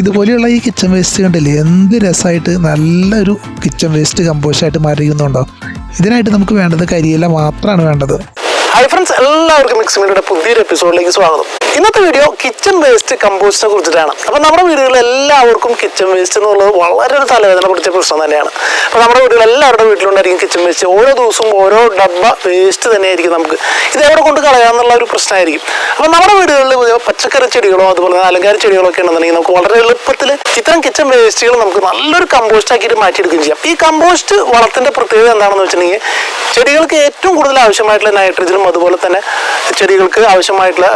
ഇതുപോലെയുള്ള ഈ kitchen waste കണ്ടില്ലേ? എന്ത് രസമായിട്ട് നല്ലൊരു കിച്ചൺ വേസ്റ്റ് കമ്പോസ്റ്റായിട്ട് മാറിയുന്നുണ്ടോ ഇതിനായിട്ട് നമുക്ക് വേണ്ടത് കരിയില മാത്രമാണ് വേണ്ടത്. ഹായ് ഫ്രണ്ട്സ് എല്ലാവർക്കും മിക്സ് മീഡിയയുടെ പുതിയൊരു എപ്പിസോഡിലേക്ക് സ്വാഗതം. ഇന്നത്തെ വീഡിയോ കിച്ചൺ വേസ്റ്റ് കമ്പോസ്റ്റിനെ കുറിച്ചിട്ടാണ്. അപ്പോൾ നമ്മുടെ വീടുകളിൽ എല്ലാവർക്കും കിച്ചൺ വേസ്റ്റ് എന്നുള്ളത് വളരെ ഒരു തലവേദന പിടിച്ച പ്രശ്നം തന്നെയാണ്. അപ്പോൾ നമ്മുടെ വീടുകളിൽ എല്ലാവരുടെ വീട്ടിലുണ്ടായിരിക്കും കിച്ചൺ വേസ്റ്റ് ഓരോ ദിവസവും ഓരോ ഡബ്ബ വേസ്റ്റ് തന്നെയായിരിക്കും നമുക്ക്. ഇത് എവിടെ കൊണ്ട് കളയാമെന്നുള്ള ഒരു പ്രശ്നമായിരിക്കും. അപ്പോൾ നമ്മുടെ വീടുകളിൽ പച്ചക്കറി ചെടികളോ അതുപോലെ തന്നെ അലങ്കാര ചെടികളോ ഒക്കെ ഉണ്ടെന്നുണ്ടെങ്കിൽ നമുക്ക് വളരെ എളുപ്പത്തിൽ ഇത്തരം കിച്ചൺ വേസ്റ്റുകൾ നമുക്ക് നല്ലൊരു കമ്പോസ്റ്റ് ആക്കിയിട്ട് മാറ്റിയെടുക്കുകയും ചെയ്യാം. ഈ കമ്പോസ്റ്റ് വളത്തിന്റെ പ്രത്യേകത എന്താണെന്ന് വെച്ചിട്ടുണ്ടെങ്കിൽ ചെടികൾക്ക് ഏറ്റവും കൂടുതൽ ആവശ്യമായിട്ടുള്ള നൈട്രജനും അതുപോലെ തന്നെ ചെടികൾക്ക് ആവശ്യമായിട്ടുള്ള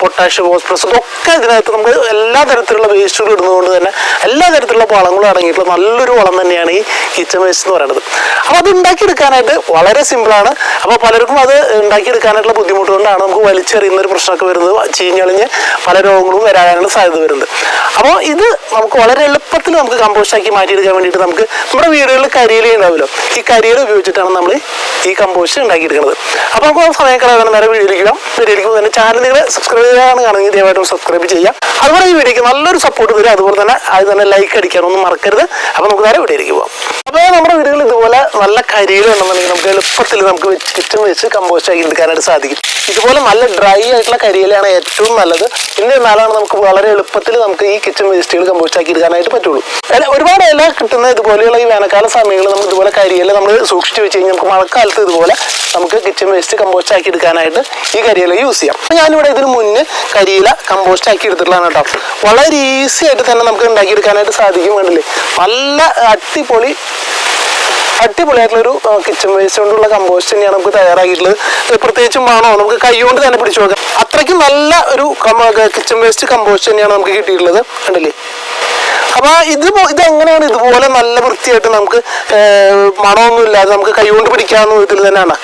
പൊട്ടാഷ് ഫോസ്ഫറസ് ഒക്കെ ഇതിനകത്ത് നമുക്ക് എല്ലാ തരത്തിലുള്ള വേസ്റ്റുകൾ ഇടുന്നതുകൊണ്ട് തന്നെ എല്ലാ തരത്തിലുള്ള വളങ്ങളും അടങ്ങിയിട്ടുള്ള നല്ലൊരു വളം തന്നെയാണ് ഈ കിച്ചൺ വേസ്റ്റ് എന്ന് പറയുന്നത്. അപ്പോൾ അത് ഉണ്ടാക്കിയെടുക്കാനായിട്ട് വളരെ സിമ്പിളാണ് അപ്പോൾ പലർക്കും അത് ഉണ്ടാക്കിയെടുക്കാനായിട്ടുള്ള ബുദ്ധിമുട്ട് കൊണ്ടാണ് നമുക്ക് വലിച്ചെറിയുന്ന ഒരു പ്രശ്നമൊക്കെ വരുന്നത്. ചീഞ്ഞളിഞ്ഞ് പല രോഗങ്ങളും വരാനുള്ള സാധ്യത വരുന്നത് അപ്പോൾ ഇത് നമുക്ക് വളരെ എളുപ്പത്തിൽ നമുക്ക് കമ്പോസ്റ്റ് ആക്കി മാറ്റിയെടുക്കാൻ വേണ്ടിയിട്ട് നമുക്ക് നമ്മുടെ വീടുകളിൽ കരിയില ഉണ്ടാവുമല്ലോ. ഈ കരിയില ഉപയോഗിച്ചിട്ടാണ് നമ്മൾ ഈ കമ്പോസ്റ്റ് ഉണ്ടാക്കിയെടുക്കുന്നത്. അപ്പോൾ നമുക്ക് സമയം കളയാൻ നേരെ വീഡിയോയിലേക്ക് പോകാം വീഡിയോയിലേക്ക് തന്നെ ചാനൽ നിങ്ങൾ സബ്സ്ക്രൈബ് ചെയ്യാനാണ് കാണുമെങ്കിൽ ദയവായിട്ടും സബ്സ്ക്രൈബ് ചെയ്യാം അതുപോലെ ഈ വീഡിയോക്ക് നല്ലൊരു സപ്പോർട്ട് തരും അതുപോലെ തന്നെ അത് തന്നെ ലൈക്ക് അടിക്കാനൊന്നും മറക്കരുത്. അപ്പോൾ നമുക്ക് നേരെ വീഡിയോയിലേക്ക് പോകാം അപ്പോൾ നമ്മുടെ വീടുകളിൽ ഇതുപോലെ നല്ല കരിയില ഉണ്ടെന്നുണ്ടെങ്കിൽ നമുക്ക് എളുപ്പത്തിൽ നമുക്ക് വെച്ച് ചുറ്റും വെച്ച് കമ്പോസ്റ്റ് ആക്കി എടുക്കാനായിട്ട് സാധിക്കും. ഇതുപോലെ നല്ല ഡ്രൈ ആയിട്ടുള്ള കരിയിലാണ് ഏറ്റവും നല്ലത്. എന്നിരുന്നാലാണ് നമുക്ക് വളരെ എളുപ്പത്തിൽ നമുക്ക് ഈ കിച്ചൺ വേസ്റ്റുകൾ കമ്പോസ്റ്റ് ആക്കി എടുക്കാനായിട്ട് പറ്റുള്ളൂ. ഒരുപാട് ഇല കിട്ടുന്ന ഇതുപോലെയുള്ള ഈ വേനൽക്കാല സമയങ്ങളിൽ നമ്മൾ ഇതുപോലെ കരിയില നമ്മൾ സൂക്ഷിച്ചു വെച്ച് കഴിഞ്ഞാൽ നമുക്ക് മഴക്കാലത്ത് ഇതുപോലെ നമുക്ക് കിച്ചൺ വേസ്റ്റ് കമ്പോസ്റ്റ് ആക്കി എടുക്കാനായിട്ട് ഈ കരിയില യൂസ് ചെയ്യാം. ഞാനിവിടെ ഇതിന് മുന്നേ കരിയില കമ്പോസ്റ്റ് ആക്കി എടുത്തിട്ടുള്ളതാണ് കേട്ടോ. വളരെ ഈസി ആയിട്ട് തന്നെ നമുക്ക് ഉണ്ടാക്കിയെടുക്കാനായിട്ട് സാധിക്കും വേണ്ടല്ലേ നല്ല അടിപൊളി അടിപൊളിയായിട്ടുള്ളൊരു കിച്ചൺ വേസ്റ്റ് കൊണ്ടുള്ള കമ്പോസ്റ്റ് തന്നെയാണ് നമുക്ക് തയ്യാറാക്കിയിട്ടുള്ളത്. പ്രത്യേകിച്ചും വേണോ? നമുക്ക് കൈകൊണ്ട് തന്നെ പിടിച്ചു നോക്കാം. അത്രയ്ക്കും നല്ല ഒരു കിച്ചൺ വേസ്റ്റ് കമ്പോസ്റ്റ് തന്നെയാണ് നമുക്ക് കിട്ടിയിട്ടുള്ളത്. കണ്ടില്ലേ? അപ്പോൾ ഇത് ഇതെങ്ങനെയാണ് ഇതുപോലെ നല്ല വൃത്തിയായിട്ട് നമുക്ക് മണമൊന്നും ഇല്ലാതെ നമുക്ക് കൈകൊണ്ട് പിടിക്കാവുന്ന വിധത്തിൽ തന്നെയാണ്?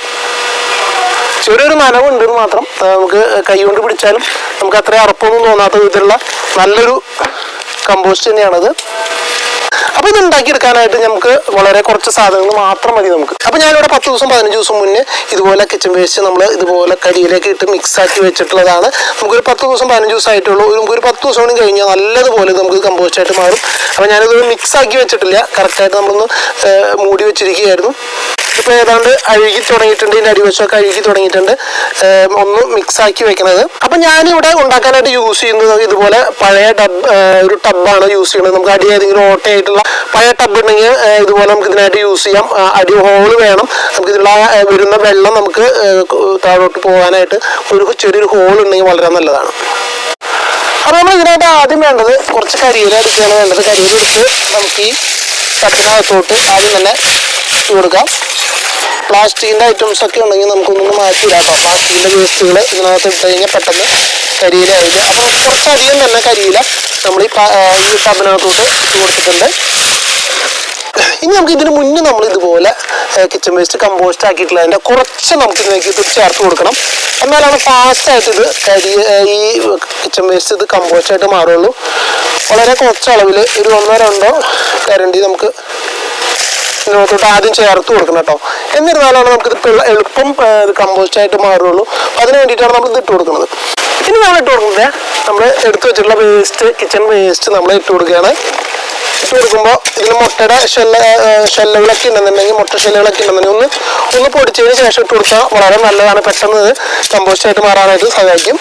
ചെറിയൊരു മനവുണ്ട് മാത്രം നമുക്ക് കൈകൊണ്ട് പിടിച്ചാലും നമുക്ക് അത്ര അറപ്പൊന്നും തോന്നാത്ത വിധത്തിലുള്ള നല്ലൊരു കമ്പോസ്റ്റ് തന്നെയാണത്. അപ്പൊ ഇത് ഉണ്ടാക്കിയെടുക്കാനായിട്ട് നമുക്ക് വളരെ കുറച്ച് സാധനങ്ങൾ മാത്രം മതി നമുക്ക്. അപ്പൊ ഞാനിവിടെ പത്ത് ദിവസം പതിനഞ്ച് ദിവസം മുന്നേ ഇതുപോലെ കിച്ചൺ വേസ്റ്റ് നമ്മൾ ഇതുപോലെ കരിയിലേക്ക് ഇട്ട് മിക്സ് ആക്കി വെച്ചിട്ടുള്ളതാണ്. നമുക്കൊരു പത്ത് ദിവസം പതിനഞ്ച് ദിവസം ആയിട്ടുള്ളൂ. ഒരു നമുക്കൊരു പത്ത് ദിവസം കഴിഞ്ഞാൽ നല്ലതുപോലെ നമുക്ക് കമ്പോസ്റ്റ് ആയിട്ട് മാറും. അപ്പൊ ഞാനിത് മിക്സ് ആക്കി വെച്ചിട്ടില്ല. കറക്റ്റായിട്ട് നമ്മളൊന്ന് മൂടി വെച്ചിരിക്കുകയായിരുന്നു. ഇപ്പൊ ഏതാണ്ട് അഴുകി തുടങ്ങിയിട്ടുണ്ട് ഇതിന്റെ അടിവശമൊക്കെ അഴുകി തുടങ്ങിയിട്ടുണ്ട്. ഒന്ന് മിക്സ് ആക്കി വെക്കുന്നത് അപ്പൊ ഞാനിവിടെ ഉണ്ടാക്കാനായിട്ട് യൂസ് ചെയ്യുന്നത് ഇതുപോലെ പഴയ ടബ് ഒരു ടബാണ് യൂസ് ചെയ്യുന്നത്. നമുക്ക് അടി ഏതെങ്കിലും ഓട്ടയായിട്ടുള്ള പഴയ ടബ് ഉണ്ടെങ്കിൽ ഇതുപോലെ നമുക്ക് ഇതിനായിട്ട് യൂസ് ചെയ്യാം. അടി ഹോൾ വേണം. നമുക്ക് ഇതിലുള്ള വരുന്ന വെള്ളം നമുക്ക് താഴോട്ട് പോകാനായിട്ട് ഒരു ചെറിയൊരു ഹോൾ ഉണ്ടെങ്കിൽ വളരെ നല്ലതാണ്. അപ്പൊ നമ്മൾ ഇതിനായിട്ട് ആദ്യം വേണ്ടത് കുറച്ച് കരിയില എടുക്കുകയാണ് വേണ്ടത്. കരിയില എടുത്ത് നമുക്ക് ഈ ടബിനകത്തോട്ട് ആദ്യം തന്നെ ഇട്ട് കൊടുക്കാം. പ്ലാസ്റ്റിക്കിന്റെ ഐറ്റംസ് ഒക്കെ ഉണ്ടെങ്കിൽ നമുക്കൊന്നും മാറ്റിയിടാം കേട്ടോ പ്ലാസ്റ്റിക്കിന്റെ വേസ്റ്റുകൾ ഇതിനകത്ത് ഇട്ട് കഴിഞ്ഞാൽ പെട്ടെന്ന് കരിയില ആവില്ല അപ്പോൾ കുറച്ചധികം തന്നെ കരിയില നമ്മൾ ഈ ഈ ടബിനകത്തോട്ട് ഇട്ട് കൊടുത്തിട്ടുണ്ട്. ഇനി നമുക്ക് ഇതിന് മുന്നേ നമ്മൾ ഇതുപോലെ കിച്ചൺ വേസ്റ്റ് കമ്പോസ്റ്റ് ആക്കിയിട്ടുള്ള അതിന്റെ കുറച്ച് നമുക്ക് ഇതിലേക്ക് ഇത് ചേർത്ത് കൊടുക്കണം. എന്നാലാണ് ഫാസ്റ്റ് ആയിട്ട് ഇത് കരി ഈ കിച്ചൺ വേസ്റ്റ് ഇത് കമ്പോസ്റ്റ് ആയിട്ട് മാറുള്ളൂ വളരെ കുറച്ച് അളവിൽ ഒരു ഒന്നോ രണ്ടോ കരണ്ടി നമുക്ക് ഇതിനകത്തോട്ട് ആദ്യം ചേർത്ത് കൊടുക്കണം കേട്ടോ. എന്നിരുന്നാലാണ് നമുക്ക് ഇത് എളുപ്പം കമ്പോസ്റ്റ് ആയിട്ട് മാറുള്ളൂ അപ്പൊ അതിന് വേണ്ടിയിട്ടാണ് നമ്മൾ ഇത് ഇട്ട് കൊടുക്കുന്നത്. ഇനി നമ്മൾ ഇട്ട് കൊടുക്കുന്നത് നമ്മൾ എടുത്തു വെച്ചിട്ടുള്ള വേസ്റ്റ് കിച്ചൺ വേസ്റ്റ് നമ്മൾ ഇട്ട് കൊടുക്കുകയാണ്. ഇട്ട് കൊടുക്കുമ്പോൾ ഇതിന് മുട്ടയുടെ ഷെല്ല ഷെല്ലുകളൊക്കെ ഉണ്ടെന്നുണ്ടെങ്കിൽ മുട്ട ഷെല്ലുകളൊക്കെ ഉണ്ടെന്നുണ്ടെങ്കിൽ ഒന്ന് ഒന്ന് പൊടിച്ചതിന് ശേഷം ഇട്ട് കൊടുത്താൽ വളരെ നല്ലതാണ്. പെട്ടെന്ന് കമ്പോസ്റ്റ് ആയിട്ട് മാറാനായിട്ട് സഹായിക്കും.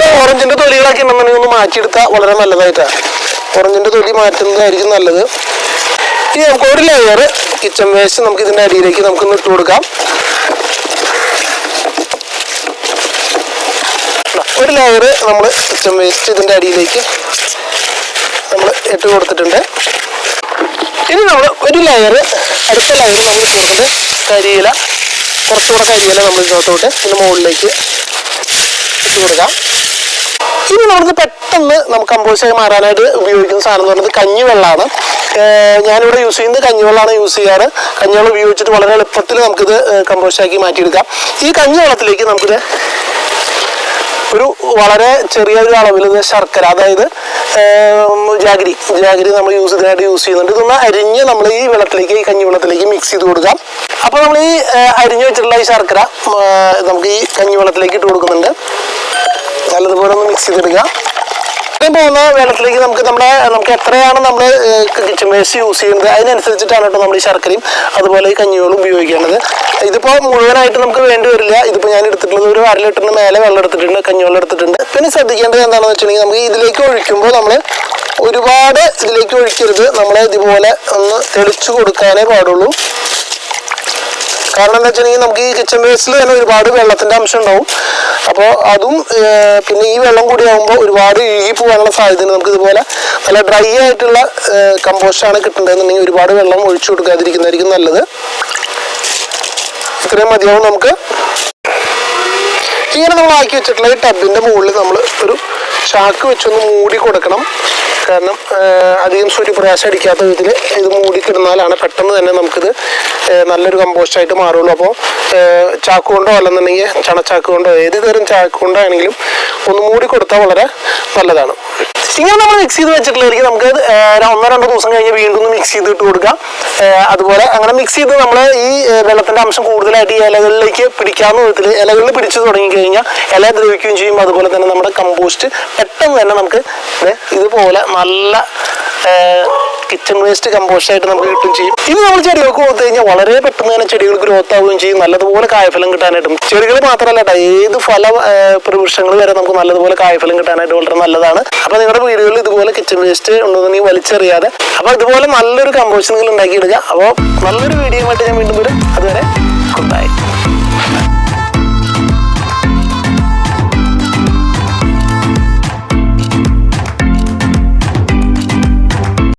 അതുപോലെ ഓറഞ്ചിന്റെ തൊലികളൊക്കെ ഉണ്ടെന്നുണ്ടെങ്കിൽ ഒന്ന് മാറ്റിയെടുത്താൽ വളരെ നല്ലതായിട്ടാണ് ഓറഞ്ചിന്റെ തൊലി മാറ്റുന്നതായിരിക്കും നല്ലത്. ഇനി നമുക്ക് ഒരു ലെയർ കിച്ചൺ വേസ്റ്റ് നമുക്ക് ഇതിന്റെ അടിയിലേക്ക് നമുക്കൊന്ന് ഇട്ട് കൊടുക്കാം. ഒരു ലെയർ നമ്മൾ കിച്ചൺ വേസ്റ്റ് ഇതിന്റെ അടിയിലേക്ക് നമ്മൾ ഇട്ട് കൊടുത്തിട്ടുണ്ട്. ഇനി നമ്മൾ ഒരു ലെയർ അടുത്ത ലെയർ നമ്മൾ കൊടുക്കുന്നത് കരിയില. കുറച്ചുകൂടെ കരിയില നമ്മൾ ഇതിനകത്തോട്ട് ഇതിന് മുകളിലേക്ക് ഇട്ട് കൊടുക്കാം. ഇനി നമുക്ക് പെട്ടെന്ന് നമുക്ക് കമ്പോസ്റ്റായി മാറാനായിട്ട് ഉപയോഗിക്കുന്ന സാധനം എന്ന് പറയുന്നത് കഞ്ഞിവെള്ളമാണ് ഞാനിവിടെ യൂസ് ചെയ്യുന്നത് കഞ്ഞിവെള്ളമാണ് യൂസ് ചെയ്യാറ്. കഞ്ഞിവെള്ളം ഉപയോഗിച്ചിട്ട് വളരെ എളുപ്പത്തിൽ നമുക്കിത് കമ്പോസ്റ്റാക്കി മാറ്റിയെടുക്കാം. ഈ കഞ്ഞിവെള്ളത്തിലേക്ക് നമുക്കിത് ഒരു വളരെ ചെറിയൊരു അളവിൽ ഇത് ശർക്കര അതായത് ജാഗിരി. ജാഗരി നമ്മൾ യൂസ് ഇതിനായിട്ട് യൂസ് ചെയ്യുന്നുണ്ട്. ഇതൊന്ന് അരിഞ്ഞ് നമ്മൾ ഈ വെള്ളത്തിലേക്ക് ഈ കഞ്ഞി വെള്ളത്തിലേക്ക് മിക്സ് ചെയ്ത് കൊടുക്കാം. അപ്പോൾ നമ്മൾ ഈ അരിഞ്ഞ് വെച്ചിട്ടുള്ള ഈ ശർക്കര നമുക്ക് ഈ കഞ്ഞി വെള്ളത്തിലേക്ക് ഇട്ട് കൊടുക്കുന്നുണ്ട്. നല്ലതുപോലെ ഒന്ന് മിക്സ് ചെയ്തിടുക ഇത്രയും പോകുന്ന വെള്ളത്തിലേക്ക് നമുക്ക് നമ്മുടെ നമുക്ക് എത്രയാണ് നമ്മൾ കിച്ചൺ വേസ്റ്റ് യൂസ് ചെയ്യുന്നത് അതിനനുസരിച്ചിട്ടാണ് കേട്ടോ നമ്മൾ ഈ ശർക്കരയും അതുപോലെ ഈ കഞ്ഞികളും ഉപയോഗിക്കേണ്ടത്. ഇതിപ്പോൾ മുഴുവനായിട്ട് നമുക്ക് വേണ്ടി വരില്ല. ഇതിപ്പോൾ ഞാൻ എടുത്തിട്ടുള്ളത് ഒരു അര മേലെ വെള്ളം എടുത്തിട്ടുണ്ട് കഞ്ഞിവെള്ളം എടുത്തിട്ടുണ്ട്. പിന്നെ ശ്രദ്ധിക്കേണ്ടത് എന്താണെന്ന് വെച്ചിട്ടുണ്ടെങ്കിൽ നമുക്ക് ഇതിലേക്ക് ഒഴിക്കുമ്പോൾ നമ്മൾ ഒരുപാട് ഇതിലേക്ക് ഒഴിക്കരുത്. നമ്മൾ ഇതുപോലെ ഒന്ന് തെളിച്ചു കൊടുക്കാനേ പാടുള്ളൂ. കാരണം എന്താ വെച്ചിട്ടുണ്ടെങ്കിൽ നമുക്ക് ഈ കിച്ചൺ വേസ്റ്റിൽ തന്നെ ഒരുപാട് വെള്ളത്തിന്റെ അംശം ഉണ്ടാവും. അപ്പോൾ അതും പിന്നെ ഈ വെള്ളം കൂടി ആകുമ്പോൾ ഒരുപാട് ഇഴുകി പോകാനുള്ള സാധ്യതയുണ്ട്. നമുക്ക് ഇതുപോലെ നല്ല ഡ്രൈ ആയിട്ടുള്ള കമ്പോസ്റ്റ് ആണ് കിട്ടേണ്ടതെന്നുണ്ടെങ്കിൽ ഒരുപാട് വെള്ളം ഒഴിച്ചു കൊടുക്കാതിരിക്കുന്നതായിരിക്കും നല്ലത്. ഇത്രയും മതിയാവും നമുക്ക്. ഇങ്ങനെ നമ്മൾ ആക്കി വെച്ചിട്ടുള്ള ഈ ടബിന്റെ മുകളിൽ നമ്മൾ ഒരു ചാക്ക് വെച്ചൊന്ന് മൂടി കൊടുക്കണം. കാരണം അധികം സൂര്യപ്രകാശം അടിക്കാത്ത വിധത്തിൽ ഇത് മൂടിക്കിടുന്നാലാണ് പെട്ടെന്ന് തന്നെ നമുക്കിത് നല്ലൊരു കമ്പോസ്റ്റ് ആയിട്ട് മാറുള്ളൂ അപ്പോൾ ചാക്കുകൊണ്ടോ അല്ലെന്നുണ്ടെങ്കിൽ ചണച്ചാക്ക് കൊണ്ടോ ഏത് തരം ചാക്ക് ആണെങ്കിലും ഒന്ന് മൂടി കൊടുത്താൽ വളരെ നല്ലതാണ്. ഇങ്ങനെ നമ്മൾ മിക്സ് ചെയ്ത് വെച്ചിട്ടുള്ളതായിരിക്കും. നമുക്ക് ഒന്നോ രണ്ടോ ദിവസം കഴിഞ്ഞ് വീണ്ടും ഒന്ന് മിക്സ് ചെയ്ത് ഇട്ട് കൊടുക്കാം അതുപോലെ അങ്ങനെ മിക്സ് ചെയ്ത് നമ്മൾ ഈ വെള്ളത്തിന്റെ അംശം കൂടുതലായിട്ട് ഈ ഇലകളിലേക്ക് പിടിക്കാവുന്ന വിധത്തിൽ ഇലകളിൽ പിടിച്ചു തുടങ്ങി കഴിഞ്ഞാൽ ഇല ദ്രവിക്കുകയും ചെയ്യും. അതുപോലെ തന്നെ നമ്മുടെ കമ്പോസ്റ്റ് പെട്ടെന്ന് തന്നെ നമുക്ക് ഇതുപോലെ നല്ല കിച്ചൺ വേസ്റ്റ് കമ്പോസ്റ്റായിട്ട് നമുക്ക് കിട്ടും ചെയ്യും. ഇനി നമ്മൾ ചെടികൾക്ക് കൊടുത്തു കഴിഞ്ഞാൽ വളരെ പെട്ടെന്ന് തന്നെ ചെടികൾ ഗ്രോത്ത് ആവുകയും ചെയ്യും. നല്ലതുപോലെ കായഫലം കിട്ടാനായിട്ടും. ചെടികൾ മാത്രമല്ല കേട്ടോ ഏത് ഫല പ്രവൃക്ഷങ്ങൾ വരെ നമുക്ക് നല്ലതുപോലെ കായഫലം കിട്ടാനായിട്ട് വളരെ നല്ലതാണ്. അപ്പൊ നിങ്ങളുടെ വീടുകളിൽ ഇതുപോലെ കിച്ചൺ വേസ്റ്റ് ഉണ്ടെന്നുണ്ടെങ്കിൽ വലിച്ചെറിയാതെ അപ്പൊ ഇതുപോലെ നല്ലൊരു കമ്പോസ്റ്റ് നിങ്ങൾ ഉണ്ടാക്കിയിടുക അപ്പോൾ നല്ലൊരു വീഡിയോ ആയിട്ട് ഞാൻ വീണ്ടും വരും. അതുവരെ ബൈ